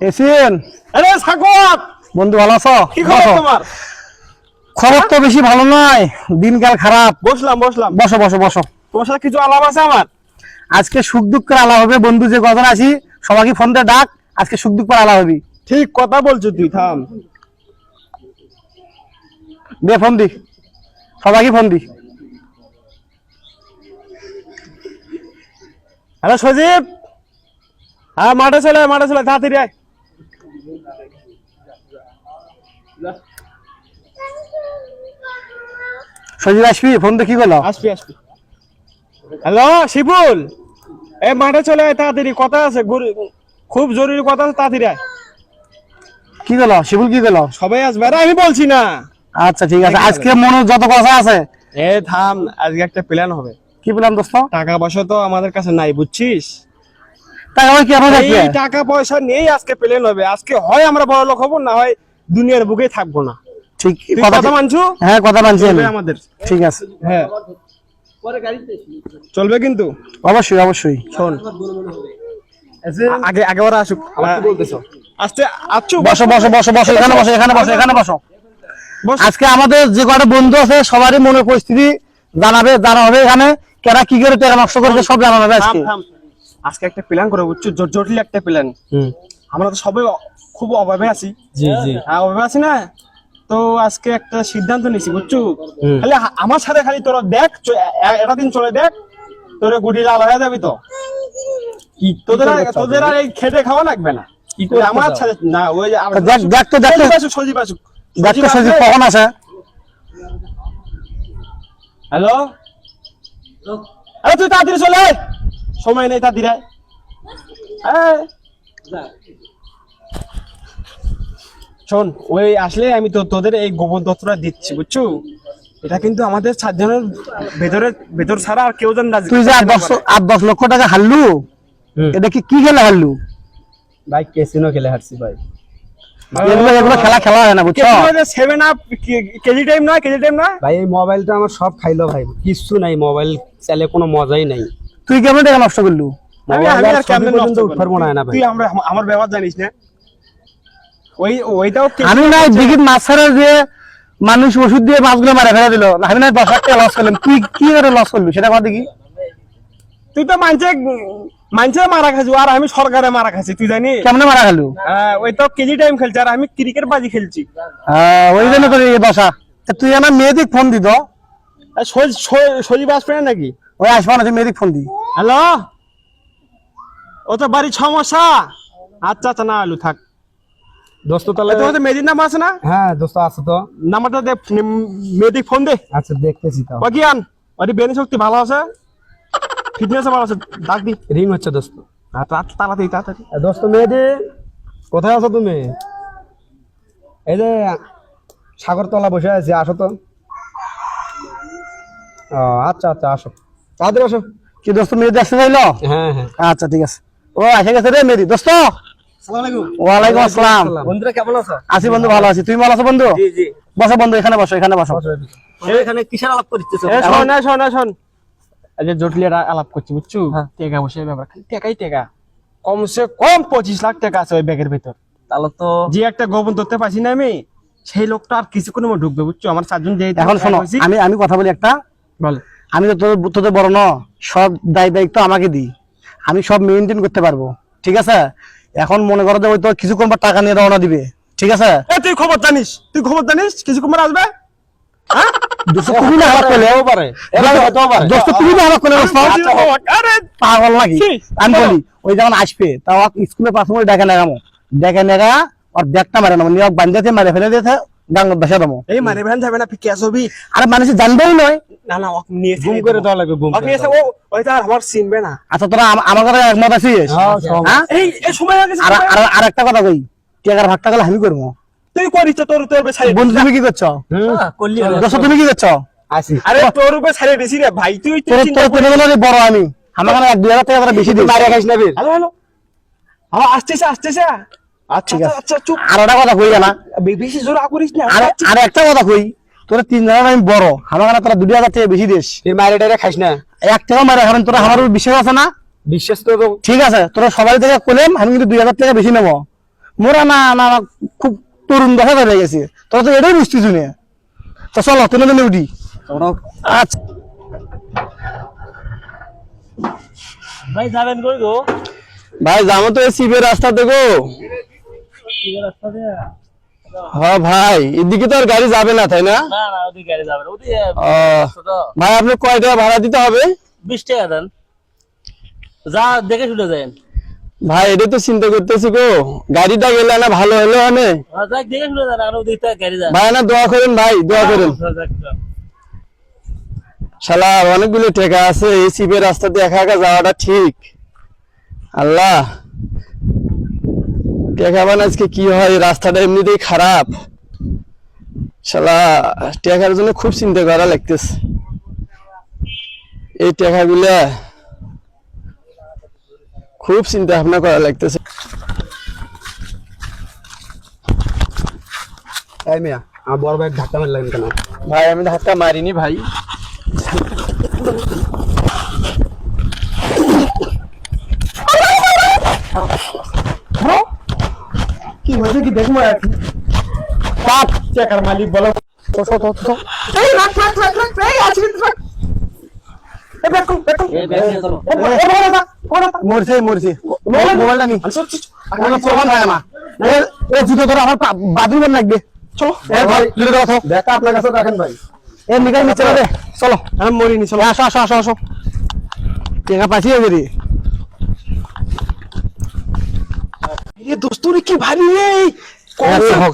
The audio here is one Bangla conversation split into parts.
এসিন। আরে সাগর! বন্ধু ভালো আছো? কি খবর তোমার? খবর তো বেশি ভালো নয় দিনকাল খারাপ। বসলাম বসলাম। বসো বসো বসো। তোমার সাথে কিছু আলাপ আছে আমার? আজকে সুখ দুঃখের আলা হবে বন্ধু যে কজন আছি সবাইকে ফোন দিয়ে ডাক আজকে সুখ দুঃখের আলা হবি। ঠিক কথা বলছো তুই থাম। দে ফোন দি। সবাইকে ফোন দি। হ্যালো সজীব! হ্যাঁ মাঠে চলে মাঠে চলে তাড়াতাড়ি আয়। সজীব আসবি? ফোন দিয়ে কি করল? আসবি আসবি। হ্যালো শিবুল? এ মাঠে চলে আয় তাড়াতাড়ি। কথা আছে খুব জরুরি কথা আছে তাড়াতাড়ি আয়। কি করল? শিবুল কি করল? সবাই আসবে। আরে আমি বলছি না। আচ্ছা ঠিক আছে। আজকে মনে যত কথা আছে এ থাম আজকে একটা প্ল্যান হবে। কি বললাম দোস্ত? টাকা পয়সা তো আমাদের কাছে নাই বুঝছিস? টাকা পয়সা কি আপনার এই টাকা পয়সা নিয়েই আজকে প্ল্যান হবে। আজকে হয় আমরা বড় লোক হব না হয় দুনিয়ার বুকে থাকব না। ঠিক কথা মানছু? হ্যাঁ কথা মানছি আমি। আমাদের। ঠিক আছে। হ্যাঁ। চলবে কিন্তু? অবশ্যই অবশ্যই। শোন। আগে আগে ওরা আসুক। আমার কি বলতেছ। আসতে আচ্ছু বসো বসো বসো বসো এখানে বসো এখানে বসো এখানে বসো। আজকে আমাদের যে কটা বন্ধু আছে সবারই মনের পরিস্থিতি জানাবে জানা হবে এখানে। কেরা কি করে টাকা নষ্ট করেছে সব জানা হবে থাম, আজকে থাম। আজকে একটা প্ল্যান করে বুঝছ? জট- জটিল একটা প্ল্যান আমরা তো সবাই খুব অভাবে আছি। জি জি। হ্যাঁ অভাবে আছি না? তো আজকে একটা সিদ্ধান্ত নিছি বুঝছ? খালি আমার সাথে খালি তোরা দেখ চ- এ- এটা দিন চলে দেখ তোরা গুটি লাল হয়ে যাবি তো। তোদের তোদের আর এই খেটে খাওয়া লাগবে না। আমার সাথে না ওই যে দেখ দেখ তো দেখ সজীব আসুক দেখ তো সজীব কখন আসে? হ্যালো? আরে তুই তাড়াতাড়ি চলে আয়। সময় নেই। আয়। শোন ওই আসলে আমি তো তোদের এই গোপন তথ্যটা দিচ্ছি বুঝছ? এটা কিন্তু আমাদের সাতজনের ভেতরে ভেতর ছাড়া আর কেউ যেন না- তুই যে আট দশ আট দশ লক্ষ টাকা হারলু এটা কি কি খেলা হারলু? ভাই কেসিনো খেলে হারছি ভাই। খেলা খেলা হয় না বুঝছ? সেভেন আপ কেজি টাইম না কেজি টাইম না ভাই এই মোবাইলটা আমার সব খাইলো ভাই কিচ্ছু নাই মোবাইল চালে কোনো মজাই নাই। তুই কেমন টাকা নষ্ট করলু? আমি আর আর কেমনে ছবি পর্যন্ত নষ্ট উঠার করব? হয় না তুই আমরা আমার ব্যবহার জানিস না। ওই ওইটাও আমি না হচ্ছে- দিঘির যে মানুষ ওষুধ দিয়ে মাছগুলো মারা ফেলে দিল আমি না দশ টাকা লস করলাম। তুই কি করে লস করলু? সেটা কথা দেখি তুই তো মানছে মানছে মারা খাচ্ছি আর আমি সরকারে মারা খাচ্ছি তুই জানি কেমনে মারা গেলু হ্যাঁ, ওই তো কেজি টাইম খেলছে আর আমি ক্রিকেট বাজি খেলছি। আহ, ওই জন্য তোর দশা তুই আমার মেয়েদিক ফোন দিত সজ- সজীব আসবে নাকি? ওই আসবা না তুই মেয়েদিক ফোন দি। হ্যালো? ও তো বাড়ির সমস্যা। আচ্ছা আচ্ছা না আলু থাক। দোস্ত তাহলে তোমার তো নাম আছে না? হ্যাঁ দোস্ত আছে তো। নাম্বারটা দে ফোন দে। আচ্ছা দেখতেছি বেনি শক্তি ভালো আছে? ফিটনেস ভালো আছে? ডাক দি। রিং হচ্ছে দোস্ত। তাড়াতাড়ি তাড়াতাড়ি। দোস্ত মেয়েদি কোথায় আছো তুমি? এই যে সাগরতলা বসে আছি আসো তো। ও আচ্ছা আচ্ছা আসো। তাড়াতাড়ি আসো। কি দোস্ত মেয়েদি আসতে চাইলো? হ্যাঁ হ্যাঁ। আচ্ছা ঠিক আছে। ও এসে গেছে রে মেয়েদি দোস্ত! ওয়ালাইকুম আসসালাম। বন্ধুরা কেমন আছো? আছি বন্ধু ভালো আছি। তুমি ভালো আছো বন্ধু? জি জি। বসো বন্ধু এখানে বসো এখানে বসো। এখানে কিসের আলাপ করতেছো? শোন না শোন না শোন। যে জটিল আলাপ করছি বুঝছ? টেকা বসে ব্যাপার খালি টেকাই টেকা। কমসে কম পঁচিশ লাখ টাকা আছে ওই ব্যাগের ভেতর। তাহলে তো যে একটা গোপন ধরতে পারছি না আমি সেই লোকটা আর কিছুক্ষণ মধ্যে ঢুকবে বুঝছ? আমার চারজন যে এখন শোনো আমি আমি কথা বলি একটা। বল। আমি তো তোদের তোদের বড় ন সব দায় দায়িত্ব আমাকে দি। আমি সব মেনটেন করতে পারব ঠিক আছে? এখন মনে করো যে ওই তো কিছুক্ষণ পর টাকা নিয়ে রওনা দিবে ঠিক আছে? তুই খবর জানিস তুই খবর জানিস কিছুক্ষণ পর আসবে? হ্যাঁ? না না আচ্ছা, আরে পাগল নাকি? আমি বলি। ওই যখন আসবে তাও স্কুলে পাশ করে ডেকে নেগামো ডেকে নেগা ওর ব্যাগটা মারে নেব নিয়ে বান্ধাতে মারে ফেলে দিয়েছে গাঙ্গ বেসা দেবো এই মানে ভ্যান যাবে না ক্যাশ হবি আর মানুষ জানবেই নয় না না ওকে নিয়ে গুম করে দেওয়া লাগবে গুম ওকে নিয়ে ও ওই তো আমার চিনবে না। আচ্ছা তোরা আমার কথা একমত আছিস? হ্যাঁ, এই এই সময় আর আর- আর একটা কথা কই টিয়াগার ভাগটা গেলে আমি করব তুই করিস তো তোর তোর বন্ধু তুমি কি করছ করলি দোস্ত তুমি কি করছ আসি আরে তোর উপরে ছাড়িয়ে দিছি রে ভাই তুই তুই তোর চিন্তা তোর করিস বড় আমি। আমার এক দুই হাজার টাকা বেশি দিস মারিয়া খাইস না বীর হ্যালো হ্যালো আমার আসতেছে আসতেছে। আচ্ছা আচ্ছা চুপ। আর একটা কথা কই না? বেশি জোর করিস না। আর আর একটা কথা কই তোরা তিন হাজার আমি বড়। আমার তোরা দুই হাজার টাকা বেশি দিস ফির মারিয়া টাইরা খাইস না। এক টাকা মারে এখন তোরা আমার বিশ্বাস আছে না? বিশ্বাস তো তো- ঠিক আছে তোরা সবাই থেকে করলাম আমি কিন্তু দুই হাজার টাকা বেশি নেব। মোরা না না না, খুব তরুণ দশা হয়ে গেছে। তোরা তো এটাই বুঝতেছ না। তো চলো তুমি দিনে উঠি। আচ্ছা। ভাই যাবেন কই গো? ভাই যাব তো শিবের রাস্তা দেখো হ্যাঁ ভাই এদিকে তো আর গাড়ি যাবে না তাই না? ভাই আপনি কয় টাকা ভাড়া দিতে হবে? বিশ টাকা দেন। যা দেখে শুনে যান ভাই এটা তো চিন্তা করতেছি গো গাড়িটা গেলে না ভালো হলো মানে? গাড়ি যান। ভাই না দোয়া করেন ভাই দোয়া করেন। শালা অনেকগুলো টেকা আছে এই শিবের রাস্তা দিয়ে একা একা যাওয়াটা ঠিক। আল্লাহ। টেকা বান আজকে কি হয়? রাস্তাটা এমনিতেই খারাপ। শালা টেকার জন্য খুব চিন্তা করা লাগতেছে। এই টেকাগুলা খুব চিন্তা ভাবনা করা লাগতেছে। ভাই আমি ধাক্কা মারিনি ভাই। হয়েছে কি দেখব কি। চেকার মালিক বলো। এই রাখ রাখ রাখ রাখ এই আছে চলো। মরছে মরছে। মোবাইলটা নি। কোনো প্রমাণ না। এ- এ জুতো ধরো আমার বাথরুমে লাগবে চলো। এ ভাই জুতো ধরো দেখা আপনার কাছে রাখেন ভাই। এ নিচে চলো আমি মরিনি চলো। আসো আসো আসো আসো। টেকা পাঠিয়ে দেরি এ দোস্তরে কি ভারী রে?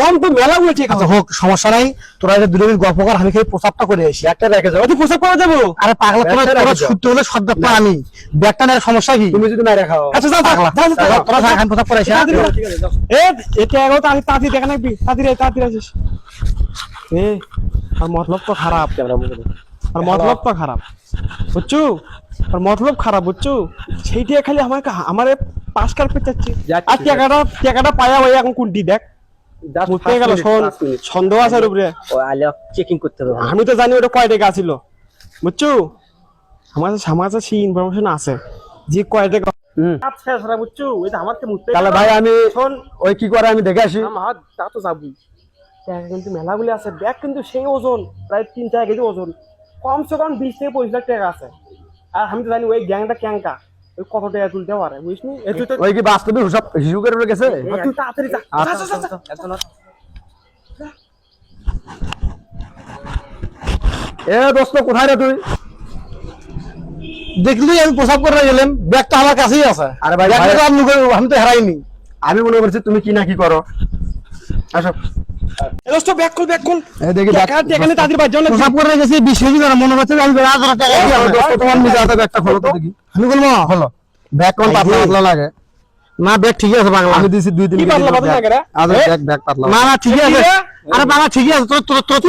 কম তো মেলা গুলো। ঠিক আছে আচ্ছা হোক সমস্যা নাই। তোরা দুটো গল্প কর আমি খালি প্রসাবটা করে আসি। একটা রেখে যাও। তুই পোশাক পরে যাব? আরে পাগলা তোরা তোরা রেখে ছুটতে হলে ব্যাপার আমি। ব্যাগটা নেওয়ার সমস্যা কি? তুমি যদি না রাখাও আচ্ছা যা পাগলা। তোরা থাক আমি প্রসাব করে আসি হ্যাঁ? এ এটা তাড়াতাড়ি তাড়াতাড়ি দেখা নাকবি আয়, তাড়াতাড়ি আসিস। এ আর মতলব তো খারাপ। আর মতলব তো খারাপ বুঝছু? আর মতলব খারাপ বুঝছু? সেইটা খালি আমার আমার পাস কার পেঁচাচ্ছি আর টাকাটা টাকাটা পায়া ভাই এখন কোনটি দেখ। পাঁচ গেল পাঁচ আছে উপরে। ও আলে চেকিং করতে হবে। আমি তো জানি ওটা কয় টাকা ছিল বুঝছ? আমার আমার সেই ইনফরমেশন আছে যে কয় টাকা তাহলে ভাই আমি ওই কি করে আমি দেখে আসি? আমার তা তো যাবি ব্যাগ কিন্তু মেলাগুলি আছে ব্যাগ কিন্তু সেই ওজন প্রায় তিন চার কেজি ওজন। কমসে কম বিশ থেকে পঁচিশ লাখ টাকা আছে। আর আমি তো জানি ওই গ্যাংটা ক্যাংকা। ওই কত টাকা তুলতে পারে বুঝলি? ওই কি বাস্তবে হিসাব হিসু করে গেছে? তুই তাড়াতাড়ি যা। আচ্ছা, যা, যা। এ দোস্ত কোথায় রে তুই? দেখলি আমি প্রসাব করে গেলাম ব্যাগটা আমার কাছেই আছে। আরে ভাই, আমি তো হারাইনি। আমি মনে করছি তুমি কি না কি করো। আসো। দোস্ত ব্যাগ খোল ব্যাগ খোল দেখি টাকা টাকা বাদ যাও প্রসাব করে গেছি বিশ কেজি করে মনে হচ্ছে আমি রাত রাত টাকা দিয়ে আসব। দোস্ত তোমার নিজে হাতে ব্যাগটা খোলো তো দেখি। আমি বলব খোলো। ব্যাগ কোন পাতলা পাতলা লাগে? না ব্যাগ ঠিকই আছে বাংলা আমি দিছি দুই তিন পাতলা পাতলা লাগে রে? ব্যাগ ব্যাগ পাতলা না না ঠিকই আছে। আরে বাবা ঠিকই আছে। তোর তোর তোর কি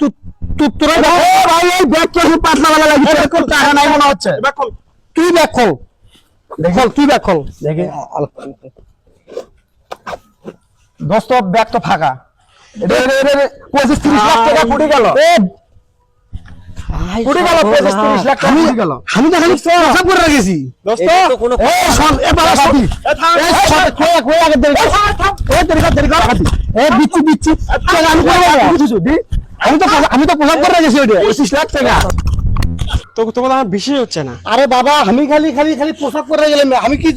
তুই তুই তোরা ভাই এই ব্যাগ কি পাতলা वाला লাগছে। ব্যাগ খোল। টাকা নাই মনে হচ্ছে। ব্যাগ খোল। তুই ব্যাগ খোল। খোল তুই ব্যাগ খোল। দেখি। দোস্ত ব্যাগ তো ফাঁকা। পঁচিশ তিরিশ লাখ টাকা কুড়ি গেল। কুড়ি গেল পঁচিশ তিরিশ লাখ টাকা কুড়ি গেল। আমি তো খালি করে। রেখেছি আমি তো প্রসাব- আমি তো প্রসাব করে রেখেছি ওইটা পঁচিশ লাখ টাকা। তো তোমার আমার বেশি হচ্ছে না। আরে বাবা আমি খালি খালি খালি প্রসাব করে গেলাম। আমি কি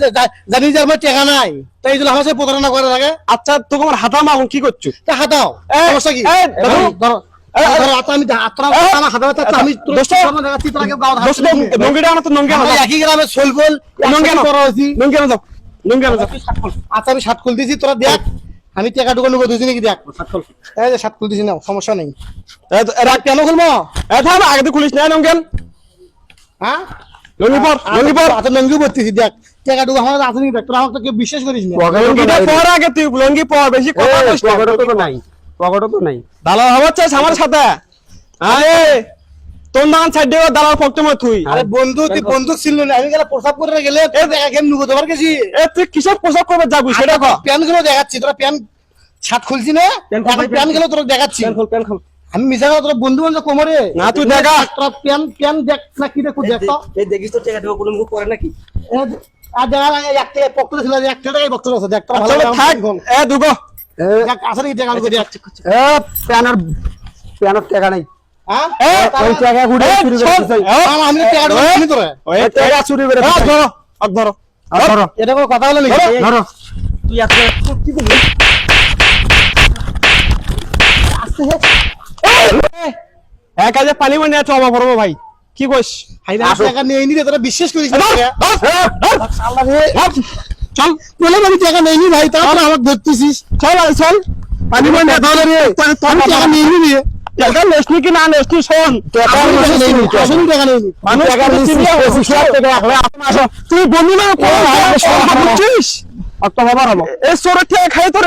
জানি যে আমার টাকা নাই। তাই জন্য আমার সাথে প্রতারণা করে লাগে আচ্ছা তো তোমার হাতা মাগুন কি করছ? তা হাতাও। সমস্যা কি। ধরো, যাও আচ্ছা আমি সাত খুল দিয়েছি তোরা দেখ। আমি টাকা নাকি দেখ? সাত খুল না সমস্যা নেই। রাখ কেন খুলবো? এ থাম আগে তো খুলিস না নঙ্গেন হ্যাঁ? লঙ্গি দেখ। টাকা ঢুকা আমার আছে নাকি দেখ তোরা আমাকে কেউ বিশ্বাস করিস না। লঙ্গিটা পর আগে তুই লঙ্গি পর বেশি কথা বলিস না। পকেটও তো নাই পকেটও তো নাই। দালাল হবার চাইছ আমার সাথে। আরে তোর নাম ছাড় দালাল পক্ষে মত তুই। আরে বন্ধু তুই বন্ধু ছিল না? আমি গেলে প্রসাব করে গেলে তোর দেখা কেমন নুকো তোমার গেছি। এ তুই কিসব করবে? যাবি সেটা কর। প্যানগুলো দেখাচ্ছি তোরা প্যান ছাট খুলছি না? প্যান খোল ভাই, প্যানগুলো তোরা দেখাচ্ছি। প্যান খোল প্যান খোল। আমি মিশা তোর বন্ধু বান্ধব কোমরে না, তুই দেখা। তোর প্যান প্যান দেখ না কি দেখো দেখ তো এই দেখিস তো টাকা দেবো কোনো মুখ করে নাকি? আর দেখা লাগে এক টাকা পক্ষ ছিল এক টাকাই পক্ষ আছে দেখ তোর ভালো থাক। এ দুগো দেখ আসলে কি টাকা আমি দেখ। এ প্যানের প্যানের টাকা নাই। হ্যাঁ ওই টাকা গুড়ে এ, চুরি চল, করে এ, আর আমি টাকা দেবো তুমি তোরে ওই টাকা চুরি করে এ, ধরো আর ধরো আর ধরো এটা কোনো কথা হলো নাকি? ধরো তুই এত কি বলবি এক কাজে পানি মানে আছে অবা পড়ব ভাই। কি কইস? টাকা নিয়ে নি তোরা বিশ্বাস করিস। চল বলে আমি টাকা নি ভাই তারপর আমাকে ধরতেছিস। চল চল। পানি মানে ধরে রে। আমি টাকা নিয়ে নি রে। টাকা লেসনি কি না লেসনি শোন। আমি টাকা নেই নি আসলে টাকা নেই মানুষ টাকা টাকা নিচ্ছিস, নিচ্ছিস লাখ টাকা রাখলে আপনি আসো। তুই বন্ধু না বুঝছিস অত বাবার হব। এই চোরের খাই তোর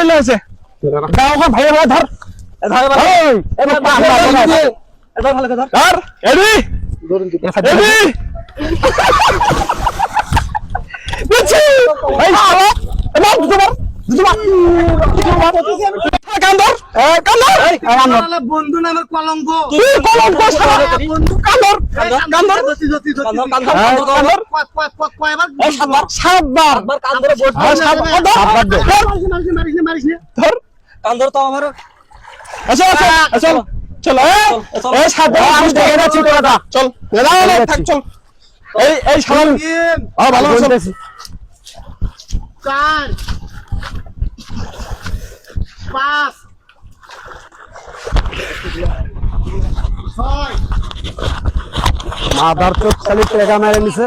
ভাইয়া ধর। বন্ধু নামের কলঙ্ক। কলঙ্ক? শালা কান ধর। কান ধর ধরতি ধরতি কান ধর, ধরতি কান ধর, এই, কান ধর। কান ধর। কয়বার এই সাতবার সাতবার একবার কান ধরে বস। এই সাতবার ধর ধর। মারিস না মারিস না মারিস না ধর। কান ধর তো আমার আসো আসো আসো চল এই এই সাতবার আমি দেখে যাচ্ছি তোরা দা চল না না থাক চল এই এই শালা আ ভালো চল চার পাঁচ ছয় মাদার তো খালি টাকা মেরে নিছে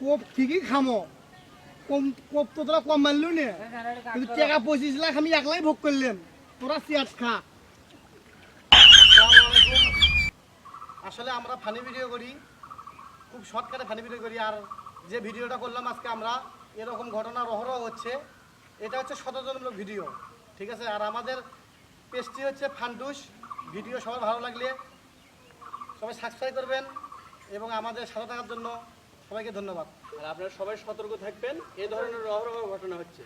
কোপ ঠিকই খামো কম কোপ তো তোরা কম মারলো না। কিন্তু টাকা পঁচিশ লাখ আমি একলাই ভোগ করলাম। তোরা সিয়াট খা। আসলে আমরা ফানি ভিডিও করি, খুব শর্টকাটে ফানি ভিডিও করি, আর যে ভিডিওটা করলাম আজকে আমরা, এরকম ঘটনা রহরহ হচ্ছে, এটা হচ্ছে সতর্কতামূলক ভিডিও ঠিক আছে? আর আমাদের পেজটি হচ্ছে ফান্টুস ভিডিও সবার ভালো লাগলে সবাই সাবস্ক্রাইব করবেন, এবং আমাদের সাথে থাকার জন্য সবাইকে ধন্যবাদ। আর আপনারা সবাই সতর্ক থাকবেন এ ধরনের রহরহ ঘটনা হচ্ছে।